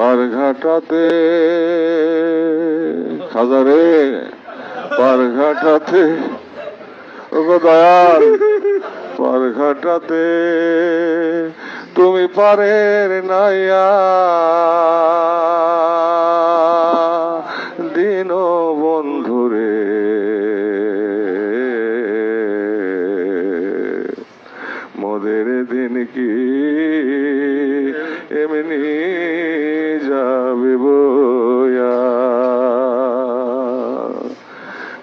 পারঘাটাতে খাজারে পারঘাটাতে দয়াল পারঘাটাতে তুমি পারের নাইয়া দিন বন্ধুরে। মোদের দিন কি এমনি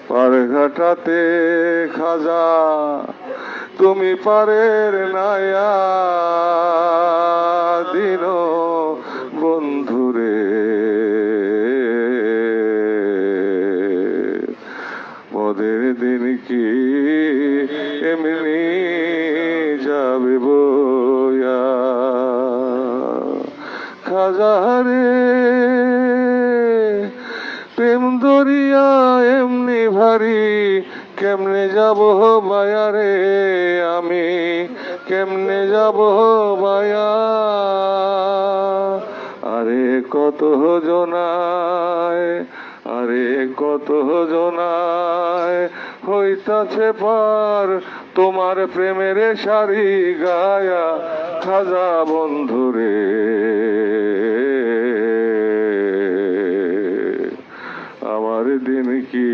পারঘাটাতে খাজা, তুমি পারের নায়া দিন বন্ধুরে। মোদের দিন কি এমনি যাবে বয়া খাজারে প্রেম কেমনে যাব বায়ারে আমি? কেমনে যাব বায়া? আরে কত জনায়, আরে কত জনায়, হইতাছে পার তোমার প্রেমের শাড়ি গায়া খাজা বন্ধুরে। আমার দিন কি